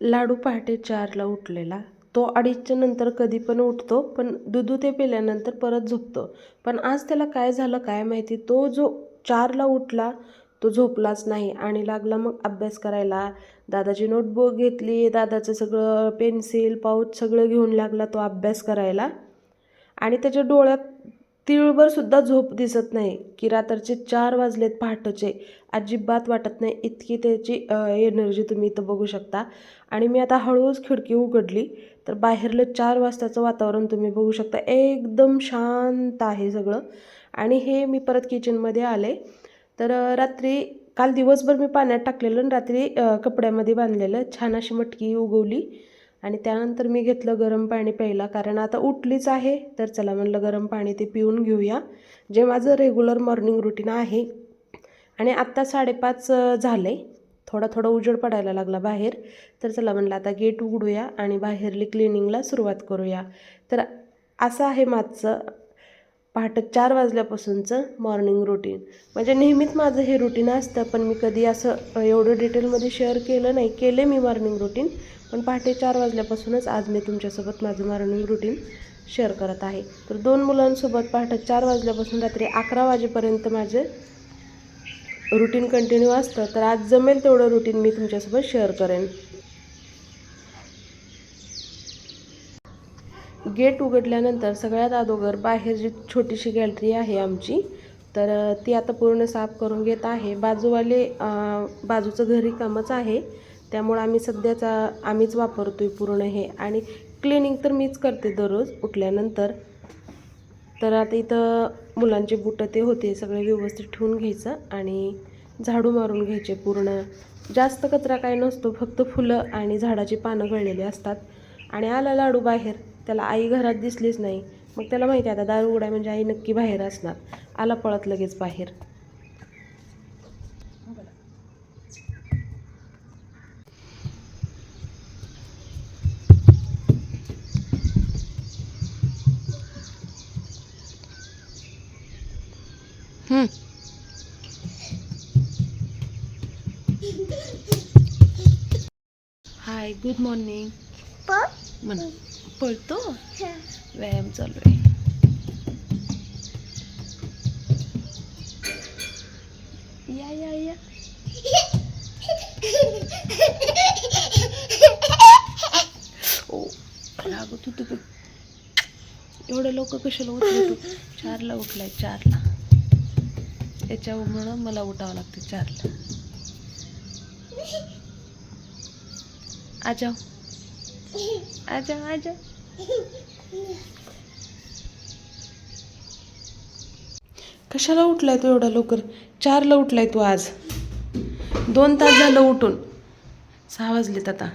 लाडू पहाटे चारला उठलेला. तो अडीचच्या नंतर कधी पण उठतो पण दुधू ते पिल्यानंतर परत झोपतो. पण आज त्याला काय झालं काय माहिती तो जो चारला उठला तो झोपलाच नाही. आणि लागला मग अभ्यास करायला. दादाची नोटबुक घेतली दादाचं सगळं पेन्सिल पाऊच सगळं घेऊन लागला तो अभ्यास करायला. आणि त्याच्या डोळ्यात तिळभर सुद्धा झोप दिसत नाही. की रात्रीचे चार वाजलेत पहाटेचे. अजिबात वाटत नाही इतकी त्याची एनर्जी तुम्ही इथं बघू शकता. आणि मी आता हळूच खिडकी उघडली. तर बाहेरलं चार वाजताचं वातावरण तुम्ही बघू शकता. एकदम शांत आहे सगळं. आणि हे मी परत किचनमध्ये आले. तर रात्री काल दिवसभर मी पाण्यात टाकलेलं आणि रात्री कपड्यामध्ये बांधलेलं. छान अशी मटकी उगवली. आणि त्यानंतर मी घेतलं गरम पाणी प्यायला कारण आता उठलीच आहे तर चला म्हणलं गरम पाणी ते पिऊन घेऊया. जे माझं रेग्युलर मॉर्निंग रुटीन आहे आणि आत्ता साडेपाच झाले. थोडा थोडा उजेड पडायला लागला बाहेर तर चला म्हणलं आता गेट उघडूया आणि बाहेरली क्लिनिंगला सुरुवात करूया. तर असं आहे माझं पहाटे चार वाजल्यापासूनचं मॉर्निंग रुटीन म्हणजे नेहमीच माझं हे रुटीन असतं पण मी कधी असं एवढं डिटेलमध्ये शेअर केलं नाही केले मी मॉर्निंग रुटीन पण पहाटे चार वाजल्यापासूनच आज मी तुमच्यासोबत माझं मॉर्निंग रुटीन शेअर करत आहे. तर दोन मुलांसोबत पहाटे चार वाजल्यापासून रात्री अकरा वाजेपर्यंत माझे रुटीन कंटिन्यू असतं. तर आज जमेल तेवढं रुटीन मी तुमच्यासोबत शेअर करेन. गेट उघडल्यानंतर सगळ्यात अगोदर बाहेर जी छोटीशी गॅलरी आहे आमची तर ती आता पूर्ण साफ करून घेत आहे. बाजूवाले बाजूचं घरी कामच आहे. त्यामुळं आम्ही सध्याचा आम्हीच वापरतो आहे पूर्ण हे. आणि क्लिनिंग तर मीच करते दररोज उठल्यानंतर. तर आता इथं मुलांचे बुटं ते होते सगळे व्यवस्थित ठेवून घ्यायचं आणि झाडू मारून घ्यायचे पूर्ण. जास्त कचरा काय नसतो फक्त फुलं आणि झाडाची पानं गळलेली असतात. आणि आला लाडू बाहेर त्याला आई घरात दिसलीच नाही. मग त्याला माहिती आहे आता दार उघडाय म्हणजे आई नक्की बाहेर असणार. आला पळत लगेच बाहेर. हाय गुड मॉर्निंग म्हण पळतो? व्यायाम चालू आहे. या या या. ओ लागत होतं एवढं लवकर कशाला उठलं तू? चारला उठलाय चारला. याच्यामुळं मला उठावं लागतं चारला. आ जाओ आ जाओ आ जाओ कशाला उठलाय तू एवढा लवकर? चारला उठलाय तू आज. दोन तास झालं उठून. सहा वाजलेत आता.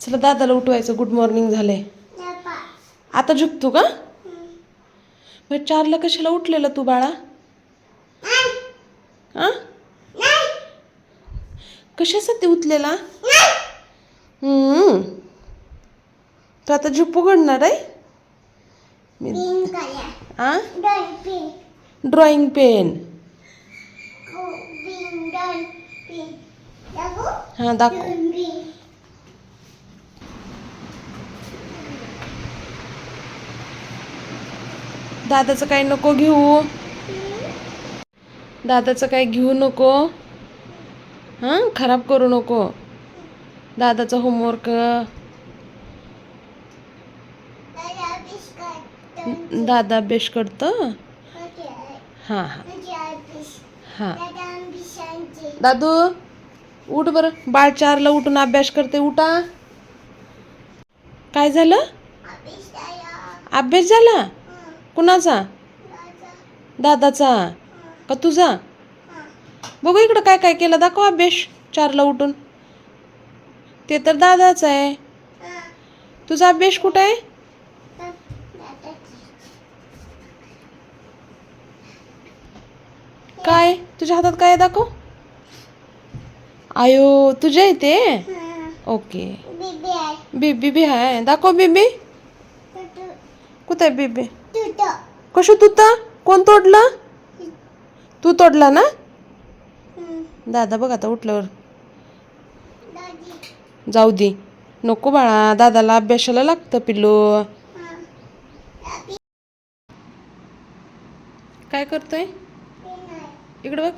चला दादाला उठवायचं. गुड मॉर्निंग झालंय. आता झुकतो का? मग चारला कशाला उठलेला तू बाळा? आ? कशासाठी उठलेला? तू आता झोपू घडणार आहे? Drawing pen. हां दाखव. दादाचं काही नको घेऊ. दादाचं काही घेऊ नको. हां? खराब करू नको. दादाचं होमवर्क दादा अभ्यास करतं? हां हां. हां. दादू उठ बरं. बाळ चारला उठून अभ्यास करते उठा. काय झालं? अभ्यास झाला? कुणाचा? दादाचा. का तुझा? बघू इकडं काय काय केलं. दाखव अभ्यास चारला उठून. ते तर दादाचा आहे. तुझा अभ्यास कुठं आहे? काय? तुझ्या हातात काय दाखव. आयो तुझ्या इथे ओके. बीबी बी आहे. दाखव बीबी. कुठं आहे बीबी? कशी तुता कोण तोडला? तू तोडला ना? दादा बघ आता उठल्यावर. जाऊ दे. नको बाळा दादाला अभ्यासाला लागतं पिल्लू. काय करतोय? इकडे बघ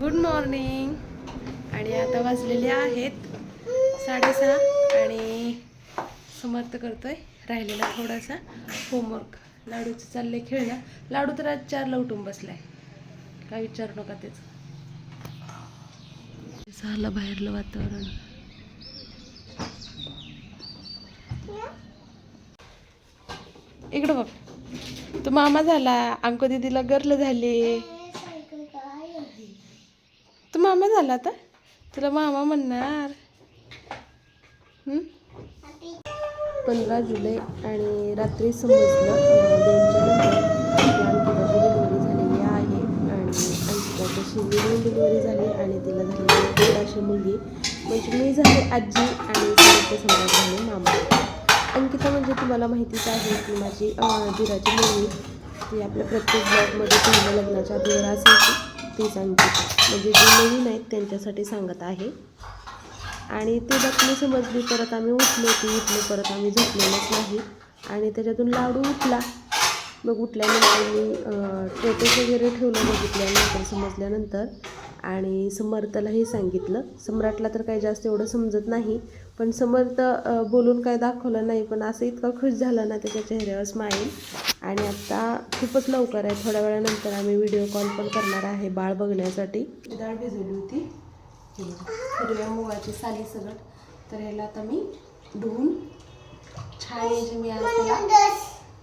गुड मॉर्निंग आणि आता वाजलेले आहेत साडेसहा आणि समर्थ करतोय राहिलेला थोडासा होमवर्क लाडूचं चाललंय खेळण्या लाडू तर आज चार लवटून बसलाय. काय विचारू नका तेच झालं बाहेरलं वातावरण. इकडं बघ. तो मामा झाला. अंको दिदीला गर्ल झाले. तू मामा झाला आता. तुला मामा म्हणणार हं? पंधरा जुलै आणि रात्री समजलं दोनच्या नंतर डिलिव्हरी झालेली आहे आणि अंकिताची लिव्हिंग डिलिव्हरी झाली आणि तिला झालेली दीड अशी मुलगी. म्हणजे मी झाले आजी आणि समर्थ झाले मामा. अंकिता म्हणजे तुम्हाला माहितीच आहे की माझी दिराची मुलगी ती आपल्या प्रत्येक ब्लॉगमध्ये पहिल्या लग्नाच्या आधीवर असायची तीच अंकिता. म्हणजे जे नवीन आहेत त्यांच्यासाठी सांगत आहे. आणि ती बातमी समजली परत आम्ही उठलो ती उठलो परत आम्ही झोपलेलोच नाही. आणि त्याच्यातून लाडू उठला. मग उठल्यानंतर मी स्टेटस वगैरे ठेवलं बघितल्यानंतर समजल्यानंतर. आणि समर्थलाही सांगितलं. सम्राटला तर काही जास्त एवढं समजत नाही पण समर्थ बोलून काय दाखवलं नाही पण असं इतका खुश झाला ना त्याच्या चेहऱ्यावर स्माईल आणि आत्ता खूपच लवकर आहे. थोड्या वेळानंतर आम्ही व्हिडिओ कॉल पण करणार आहे बाळ बघण्यासाठी. डाळ भिजवली होती? हिरव्या मुगाची साली सगळं. तर ह्याला आता मी धुवून छान याची मी आज त्याला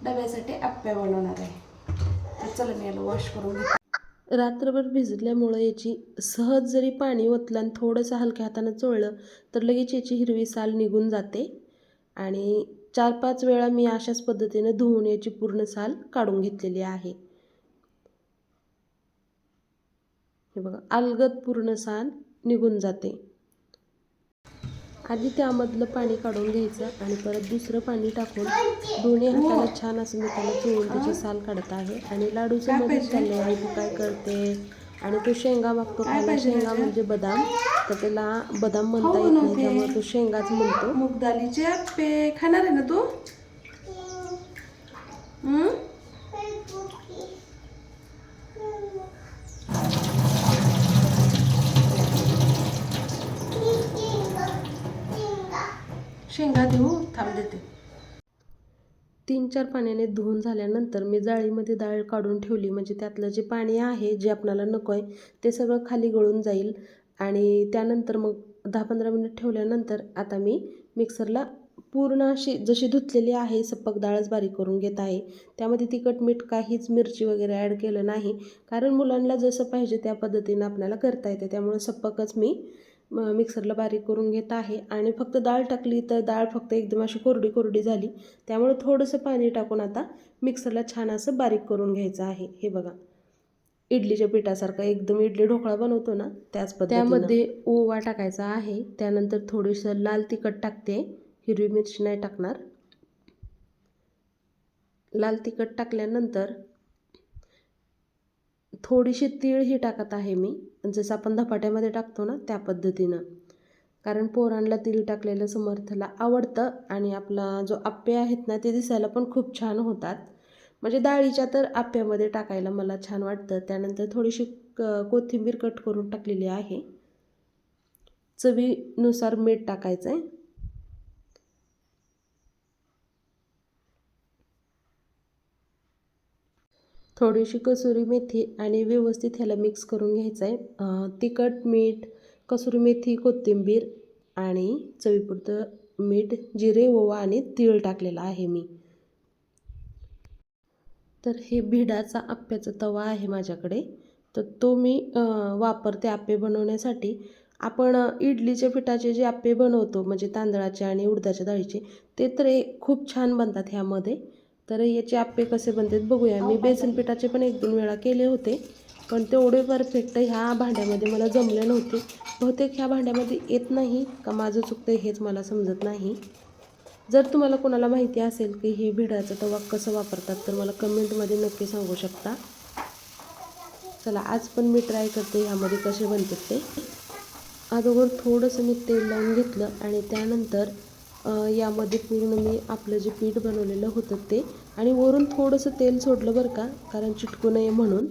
डब्यासाठी आप्प्या बनवणार आहे. तर चला मी याला वॉश करून घेते. रात्रभर भिजल्यामुळं याची सहज जरी पाणी ओतलं आणि थोडंसं हलक्या हातानं चोळलं तर लगेच याची हिरवी साल निघून जाते. आणि चार पाच वेळा मी अशाच पद्धतीने धुवून याची पूर्ण साल काढून घेतलेली आहे. हे बघा अलगद पूर्ण साल. निघून जाते. आधी त्यामधलं पाणी काढून घ्यायचं आणि परत दुसरं पाणी टाकून दोन्ही हाताला छान असं मी त्याला चोळून त्याची साल काढत आहे. आणि लाडूचं मध्येच चालले आहे तू काय करते? आणि तो शेंगा मागतो खायला शेंगा म्हणजे बदाम. तर त्याला बदाम म्हणता येत नाही त्यामुळे तो शेंगाच म्हणतो. मूग दालीचे आप्पे खाणार आहे ना तू हम्म? शेंगा देऊ थांब देते. तीन चार पाण्याने धुवून झाल्यानंतर मी जाळीमध्ये डाळ काढून ठेवली. म्हणजे त्यातलं जे पाणी आहे जे आपणाला नको आहे ते सगळं खाली गळून जाईल. आणि त्यानंतर मग दहा पंधरा मिनिट ठेवल्यानंतर आता मी मिक्सरला पूर्ण अशी जशी धुतलेली आहे सप्पक डाळच बारीक करून घेत आहे. त्यामध्ये तिखट मीठ काहीच मिरची वगैरे ॲड केलं नाही. कारण मुलांना जसं पाहिजे त्या पद्धतीनं आपल्याला करता येते. त्यामुळे सप्पकच मी मिक्सरला बारीक करून घेत आहे. आणि फक्त डाळ टाकली तर डाळ फक्त एकदम अशी कोरडी कोरडी झाली. त्यामुळे थोडंसं पाणी टाकून आता मिक्सरला छान असं बारीक करून घ्यायचं आहे. हे बघा. इडलीच्या पिठासारखं एकदम इडली ढोकळा बनवतो ना त्याच त्यामध्ये ओवा टाकायचा आहे. त्यानंतर थोडीसं लाल तिखट टाकते. हिरवी मिरची नाही टाकणार. लाल तिखट टाकल्यानंतर थोडीशी तीळ ही टाकत आहे मी. जसं आपण धपाट्यामध्ये टाकतो ना त्या पद्धतीनं. कारण पोरांना तीळ टाकलेलं समर्थला आवडतं आणि आपला जो आप्पे आहेत ना ते दिसायला पण खूप छान होतात. म्हणजे डाळीच्या तर आप्यामध्ये टाकायला मला छान वाटतं. त्यानंतर थोडीशी क कोथिंबीर कट करून टाकलेली आहे. चवीनुसार मीठ टाकायचं आहे थोडीशी कसुरी मेथी आणि व्यवस्थित ह्याला मिक्स करून घ्यायचं आहे तिखट मीठ कसुरी मेथी कोथिंबीर आणि चवीपुरतं मीठ जिरे ओवा आणि तीळ टाकलेला आहे मी. तर हे भिडाचा आप्याचा तवा आहे माझ्याकडे. तर तो मी वापरते आप्पे बनवण्यासाठी. आपण इडलीच्या पिठाचे जे आप्पे बनवतो म्हणजे तांदळाचे आणि उडदाच्या डाळीचे ते तर खूप छान बनतात ह्यामध्ये. तर याचे आप्पे कसे बनतात बघूया. मी बेसन पिठाचे पण एक दोन वेळा केले होते पण तेवढे परफेक्ट ह्या भांड्यामध्ये मला जमले नव्हते. बहुतेक ह्या भांड्यामध्ये येत नाही का माझं चुकतं हेच मला समजत नाही. जर तुम्हाला कोणाला माहिती असेल की ही भिडाचा तवा कसं वापरतात तर मला कमेंटमध्ये नक्की सांगू शकता. चला आज पण मी ट्राय करते ह्यामध्ये कसे बनतात ते. अगोदर थोडंसं मी तेल लावून घेतलं आणि त्यानंतर यामध्ये पूर्ण मी आपलं जे पीठ बनवलेलं होतं ते. आणि वरून थोडंसं तेल सोडलं बरं का कारण चिटकू नये म्हणून.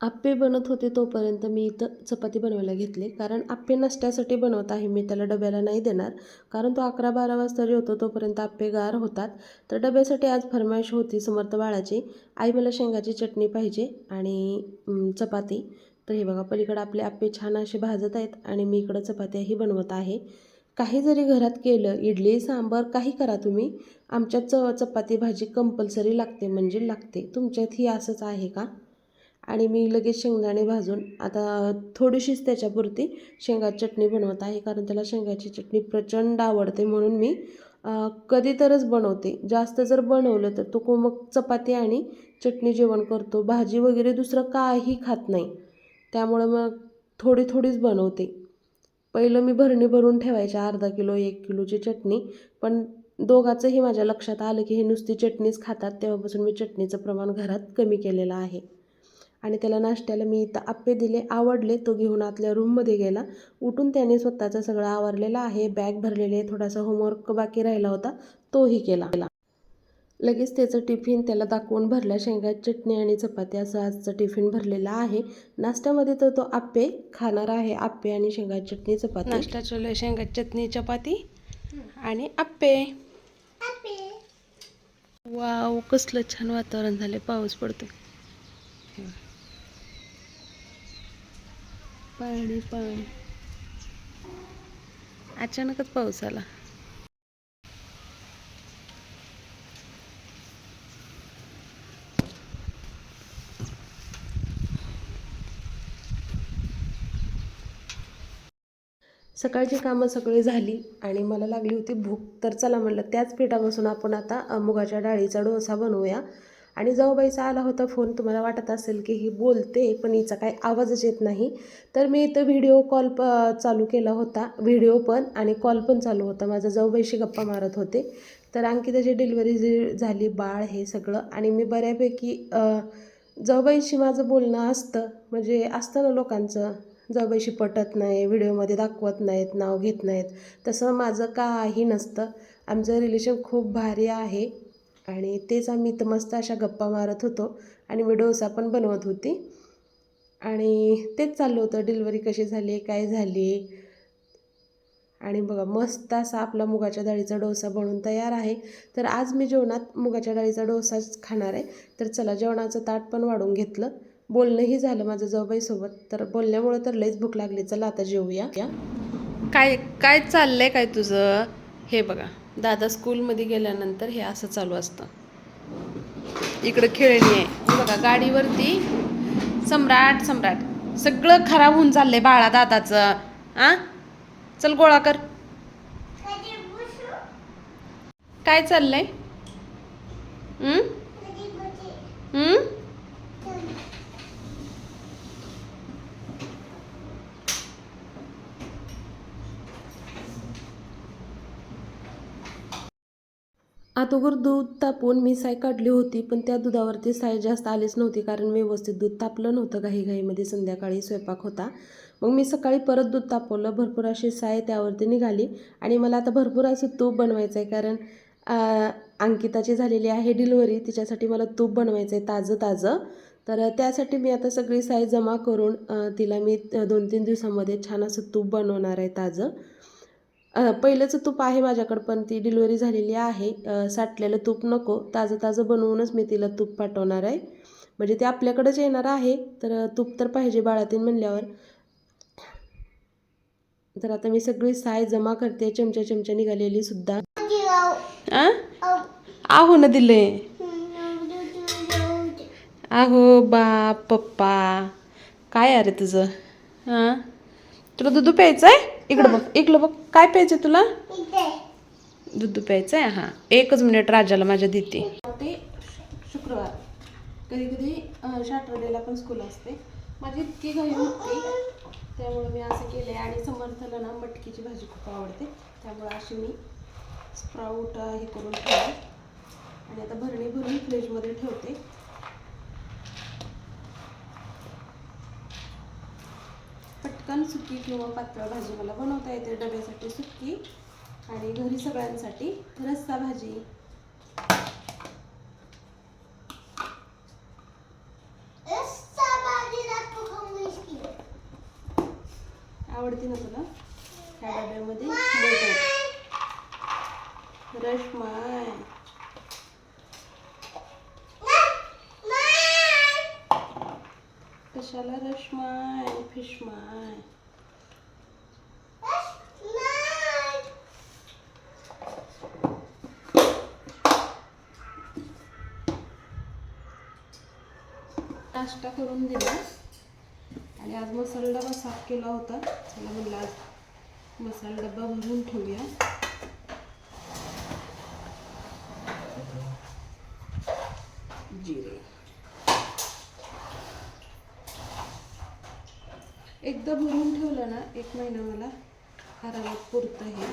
आप्पे बनत होते तोपर्यंत मी इथं चपाती बनवायला घेतले. कारण आप्पे नसण्यासाठी बनवत आहे. मी त्याला डब्याला नाही देणार. कारण तो अकरा बारा वाजता होतो तोपर्यंत आप्पे गार होतात. तर डब्यासाठी आज फरमाईश होती समर्थ बाळाची. आई मला शेंगाची चटणी पाहिजे आणि चपाती. तर हे बघा पलीकडे आपले आप्पे छान असे भाजत आहेत आणि मी इकडं चपात्याही बनवत आहे. काही जरी घरात केलं इडली सांबार काही करा तुम्ही. आमच्यात च चपाती भाजी कंपल्सरी लागते म्हणजे लागते. तुमच्यात ही असंच आहे का? आणि मी लगेच शेंगदाणे भाजून आता थोडीशीच त्याच्यापुरती शेंगा चटणी बनवत आहे कारण त्याला शेंगाची चटणी प्रचंड आवडते म्हणून मी कधी तरच बनवते. जास्त जर बनवलं तर तो को मग चपाती आणि चटणी जेवण करतो. भाजी वगैरे दुसरं काही खात नाही. त्यामुळं मग थोडी थोडीच बनवते. पहिलं मी भरणी भरून ठेवायचे अर्धा किलो एक किलोची चटणी पण दोघाचंही माझ्या लक्षात आलं की हे नुसती चटणीच खातात. तेव्हापासून मी चटणीचं प्रमाण घरात कमी केलेलं आहे. आणि त्याला नाश्त्याला मी इथं आप्पे दिले आवडले. तो घेऊन आतल्या रूममध्ये गेला. उठून त्याने स्वतःचं सगळं आवरलेलं आहे. बॅग भरलेली आहे. थोडासा होमवर्क बाकी राहिला होता. तोही केला. लगेच त्याचं टिफिन त्याला दाखवून भरला. शेंगा चटणी आणि चपाती असं आजचं टिफिन भरलेलं आहे. नाश्त्यामध्ये तर तो आप्पे खाणार आहे. आप्पे आणि शेंगा चटणी चपाती. नाश्ता चोले शेंगा चटणी चपाती आणि आप्पे. वाव कसलं छान वातावरण झाले पाऊस पडतोय हे बघ. पाणी पाणी अचानकच पाऊस आला. सकाळची कामं सगळी झाली आणि मला लागली होती भूक. तर चला म्हणलं त्याच पिठापासून आपण आता मुगाच्या डाळीचा डोसा बनवूया. आणि जाऊबाईचा आला होता फोन तुम्हाला वाटत असेल की ही बोलते पण हिचा काही आवाजच येत नाही. तर मी इथं व्हिडिओ कॉल प चालू केला होता व्हिडिओ पण आणि कॉल पण चालू होता. माझा जाऊबाईशी गप्पा मारत होते. तर अंकिताची डिलिव्हरी जी झाली बाळ हे सगळं आणि मी बऱ्यापैकी जाऊबाईशी माझं बोलणं असतं. म्हणजे असतं ना लोकांचं. जाऊबाईशी पटत नाही व्हिडिओमध्ये दाखवत नाहीत नाव घेत नाहीत. तसं माझं काही नसतं. आमचं रिलेशन खूप भारी आहे. आणि तेच आम्ही इथं मस्त अशा गप्पा मारत होतो आणि मी डोसा पण बनवत होती. आणि तेच चाललं होतं. डिलिव्हरी कशी झाली? काय झाली? आणि बघा मस्त असा आपला मुगाच्या डाळीचा डोसा बनून तयार आहे. तर आज मी जेवणात मुगाच्या डाळीचा डोसाच खाणार आहे. तर चला जेवणाचं ताट पण वाढून घेतलं. बोलणंही झालं माझं जाऊबाईसोबत तर बोलण्यामुळं तर लईच भूक लागली. चला आता जेवूया. या काय काय चाललंय काय तुझं? हे बघा. दादा स्कूलमध्ये गेल्यानंतर हे असं चालू असतं. इकडं खेळणी आहे. बघा गाडीवरती सम्राट सम्राट. सगळं खराब होऊन चाललंय बाळा दादाचं. आ? चल गोळा कर. काय चाललंय? हम्म? हम्म? अगोदर दूध तापवून मी साय काढली होती पण त्या दुधावरती साय जास्त आलीच नव्हती कारण व्यवस्थित दूध तापलं नव्हतं घाईघाईमध्ये संध्याकाळी स्वयंपाक होता. मग मी सकाळी परत दूध तापवलं. भरपूर अशी साय त्यावरती निघाली. आणि मला आता भरपूर असं तूप बनवायचं आहे कारण अंकिताची झालेली आहे डिलिव्हरी. तिच्यासाठी मला तूप बनवायचं आहे ताजं ताजं. तर त्यासाठी मी आता सगळी साय जमा करून तिला मी दोन तीन दिवसामध्ये छान असं तूप बनवणार आहे ताजं. पहिलंचं तूप आहे माझ्याकडं पण ती डिलिव्हरी झालेली आहे. साठलेलं तूप नको. ताजं ताजं बनवूनच मी तिला तूप पाठवणार आहे. म्हणजे ते आपल्याकडंच येणार आहे तर तूप तर पाहिजे बाळातीन म्हणल्यावर. तर आता मी सगळी साय जमा करते चमच्या चमच्या निघालेली सुद्धा. आ? आहो ना दिले. आहो बाप पप्पा. काय अरे तुझं? हां तुला दूध प्यायचं आहे इकडं बघ इकडं बघ. काय प्यायचं तुला? दूध प्यायचं आहे हां. एकच मिनिट राजाला माझ्या देते. ते शुक्रवार. कधी कधी सॅटर्डेला पण स्कूल असते. माझी इतकी घाई होती. त्यामुळे मी असं केले आणि समर्थला ना मटकीची भाजी खूप आवडते. त्यामुळे अशी मी स्प्राऊट हे करून ठेवले आणि आता भरणी भरून फ्रीजमध्ये ठेवते. पटकन सुकी किंवा पातळ भाजी मला बनवता येते डब्यासाठी सुकी. आणि घरी सगळ्यांसाठी रस्सा भाजी आवडते ना तुला ह्या डब्यामध्ये मोदक. रसमाय कशाला रसमाय फिशमाय नाश्ता करून दिला. आणि आज मसाला डबा साफ केला होता. चला म्हणलं आज मसाला डबा भरून ठेवूया. जिरे. एकदा भरून ठेवलं ना एक महिना मला आरामात पुरतं हे.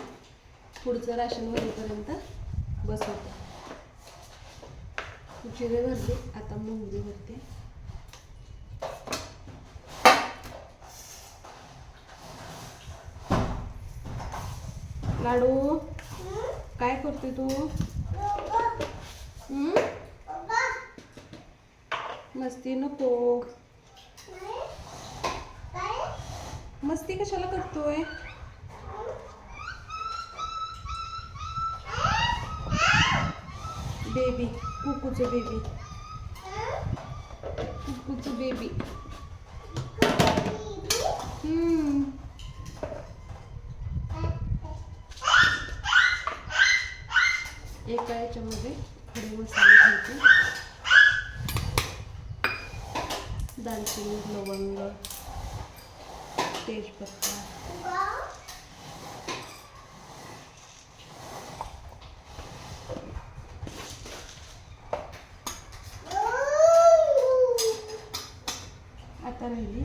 पुढचं राशन भरेपर्यंत बसवतं. जिरे भरले आता मोहरी भरते. लाडू? काय करते तू? हम्म? मस्ती नको. मस्ती कशाला करतोय? बेबी कुकूचं बेबी. कुकूचं बेबी. हम्म एका याच्यामध्ये खडे मसाले घ्यायचे दालचिनी लवंग तेजपत्ता आता राहिली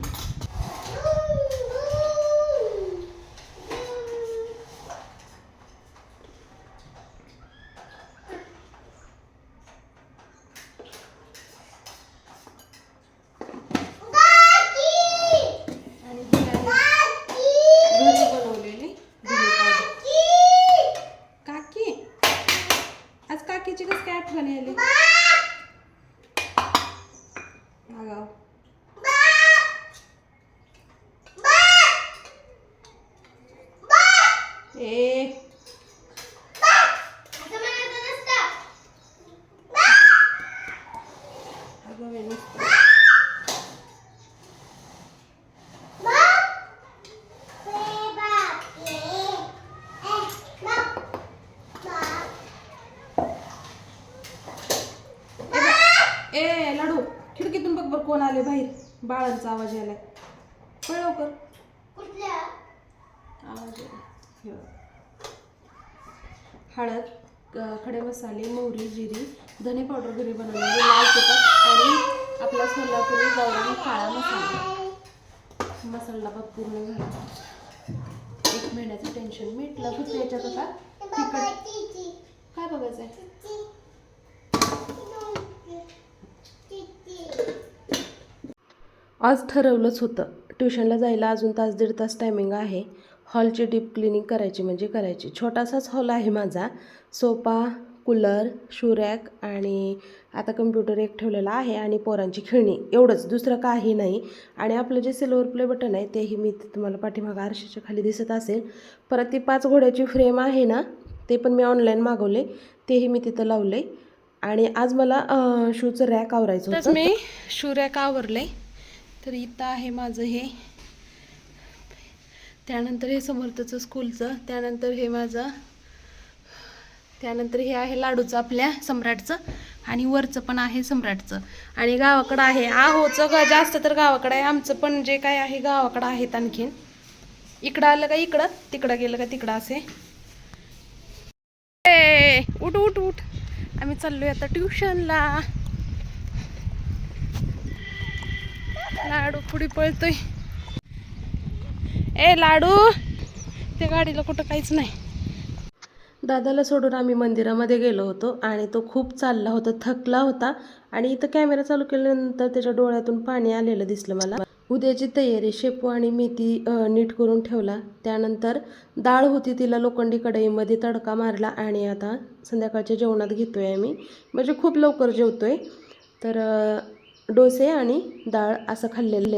आणि ही आहे घरी बनवलेली धने पावडर काकी आज काकीची कसं काय आठवण आली आगाव. ए अगं वेणूस. ए लाडू खिडकीतून बघ बरं कोण आले बाहेर. बाळांचा आवाज यायलाय. पळ लवकर. आवाज बघ. हळद खडे मसाले मोहरी जिरी धने पावडर घरी बनवलेली लाल तिखट आणि आपला सोलापुरी गावरान काळा मसाला. मसाला डबा पूर्ण झाला. एक महिन्याचं टेन्शन मिटलं फक्त याच्यात आता. तिखट. काय बघायचं आहे आज ठरवलंच होतं. ट्युशनला जायला अजून तास दीड तास टायमिंग आहे. हॉलची डीप क्लिनिंग करायची म्हणजे करायची. छोटासाच हॉल आहे माझा. सोफा कूलर शूरॅक आणि आता कम्प्युटर एक ठेवलेला आहे आणि पोरांची खेळणी. एवढंच. दुसरं काही नाही. आणि आपलं जे सिल्वर प्ले बटन आहे तेही मी तुम्हाला पाठीमागं आरशाच्या खाली दिसत असेल. परत ती पाच घोड्याची फ्रेम आहे ना ते पण मी ऑनलाईन मागवले. तेही मी तिथं लावले. आणि आज मला शूचं रॅक आवरायचं मी शू रॅक आवरले. तर इथं आहे माझं हे. त्यानंतर हे समर्थचं स्कूलचं त्यानंतर हे माझं त्यानंतर हे आहे लाडूचं आपल्या सम्राटचं आणि वरचं पण आहे सम्राटचं. आणि गावाकडं आहे. आहोचं ग जास्त तर गावाकडं आहे. आमचं पण जे काय आहे गावाकडं आहेत आणखीन. इकडं आलं का इकडं? तिकडं गेलं का तिकडं असे? उठ उठ उठ. आम्ही चाललोय आता ट्युशनला. लाडू पुढे पळतोय? ए लाडू! त्या गाडीला कुठं काहीच नाही. दादाला सोडून आम्ही मंदिरामध्ये गेलो होतो आणि तो खूप चालला होता थकला होता आणि इथं कॅमेरा चालू केल्यानंतर त्याच्या डोळ्यातून पाणी आलेलं दिसलं मला. उद्याची तयारी शेपू आणि मेथी नीट करून ठेवला. त्यानंतर डाळ होती तिला लोखंडी कढईमध्ये तडका मारला आणि आता संध्याकाळच्या जेवणात घेतोय आम्ही. म्हणजे खूप लवकर जेवतोय. तर डोसे आणि डाळ असं खाल्लेले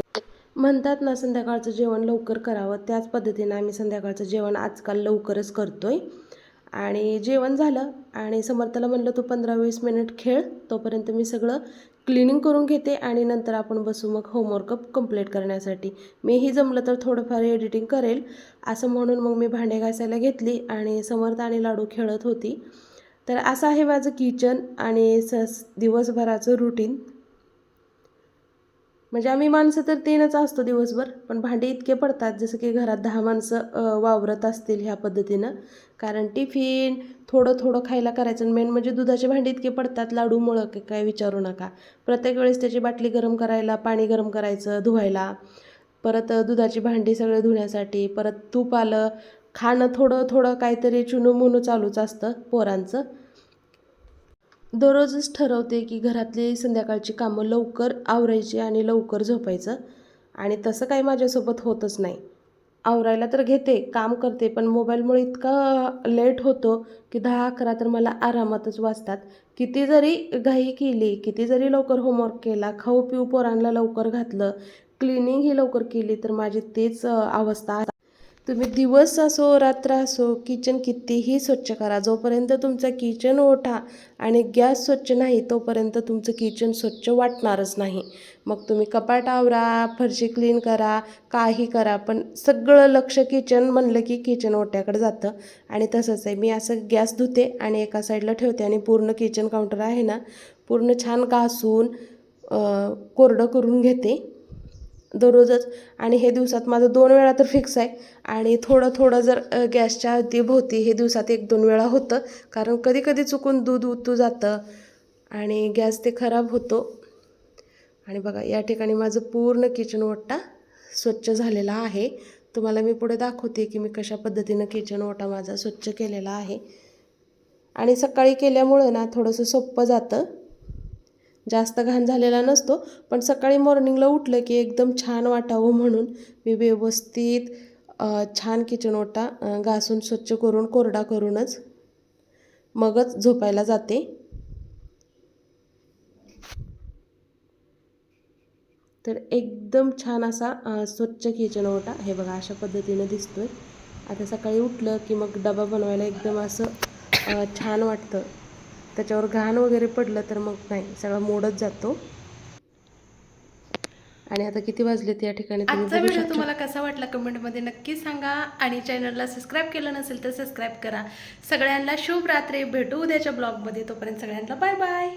म्हणतात ना संध्याकाळचं जेवण लवकर करावं. त्याच पद्धतीनं आम्ही संध्याकाळचं जेवण आजकाल लवकरच करतोय. आणि जेवण झालं आणि समर्थाला म्हणलं तू पंधरा वीस मिनिट खेळ. तोपर्यंत मी सगळं क्लिनिंग करून घेते आणि नंतर आपण बसू मग होमवर्क कंप्लीट करण्यासाठी. मीही जमलं तर थोडंफार एडिटिंग करेल. असं म्हणून मग मी भांडे घासायला घेतली आणि समर्थ आणि लाडू खेळत होती. तर असं आहे माझं किचन आणि स दिवसभराचं रुटीन. म्हणजे आम्ही माणसं तर तीनच असतो दिवसभर पण भांडी इतके पडतात जसं की घरात दहा माणसं वावरत असतील ह्या पद्धतीनं. कारण टिफिन थोडं थोडं खायला करायचं मेन म्हणजे दुधाचे भांडी इतके पडतात लाडूमुळं की काय विचारू नका. प्रत्येक वेळेस त्याची बाटली गरम करायला पाणी गरम करायचं धुवायला. परत दुधाची भांडी सगळे धुण्यासाठी परत तूप आलं खाणं थोडं थोडं काहीतरी चुनू मुनू चालूच असतं पोरांचं. दररोजच ठरवते की घरातली संध्याकाळची कामं लवकर आवरायची आणि लवकर झोपायचं. आणि तसं काही माझ्यासोबत होतच नाही. आवरायला तर घेते काम करते पण मोबाईलमुळे इतका लेट होतो की दहा अकरा तर मला आरामातच वाजतात. किती जरी घाई केली किती जरी लवकर होमवर्क केला खाऊ पिऊ पोरांना लवकर घातलं क्लिनिंग ही लवकर केली तर माझी तीच अवस्था तुम्ही दिवस असो रात्र असो किचन कितीही स्वच्छ करा. जोपर्यंत तुमचा किचन ओठा आणि गॅस स्वच्छ नाही तोपर्यंत तुमचं किचन स्वच्छ वाटणारच नाही. मग तुम्ही कपाट आवरा फरशी क्लीन करा काही करा पण सगळं लक्ष किचन म्हणलं की किचन ओट्याकडे जातं. आणि तसंच आहे मी असं गॅस धुते आणि एका साईडला ठेवते आणि पूर्ण किचन काउंटर आहे ना पूर्ण छान घासून कोरडं करून घेते. दररोजच. आणि हे दिवसात माझं दोन वेळा तर फिक्स आहे. आणि थोडं थोडं जर गॅसच्या अवतीभोवती हे दिवसात एक दोन वेळा होतं. कारण कधी कधी चुकून दूध उतू जातं. आणि गॅस ते खराब होतो. आणि बघा या ठिकाणी माझं पूर्ण किचन ओटा स्वच्छ झालेला आहे. तुम्हाला मी पुढे दाखवते की मी कशा पद्धतीनं किचन ओटा माझा स्वच्छ केलेला आहे. आणि सकाळी केल्यामुळं ना थोडंसं सोपं जातं. जास्त घाण झालेला नसतो पण सकाळी मॉर्निंगला उठलं की एकदम छान वाटावं म्हणून मी व्यवस्थित छान किचन ओटा घासून स्वच्छ करून कोरडा करूनच मगच झोपायला जाते. तर एकदम छान असा स्वच्छ किचन ओटा हे बघा अशा पद्धतीनं दिसतोय. आता सकाळी उठलं की मग डबा बनवायला एकदम असं छान वाटतं. त्याच्यावर घाण वगैरे पडलं तर मग नाही सगळा मोडच जातो. आणि आता किती वाजलेत या ठिकाणी आजचा व्हिडिओ तुम्हाला कसा वाटला कमेंटमध्ये नक्की सांगा आणि चॅनलला सबस्क्राईब केलं नसेल तर सबस्क्राईब करा. सगळ्यांना शुभ रात्री भेटू उद्याच्या ब्लॉगमध्ये तोपर्यंत सगळ्यांना बाय बाय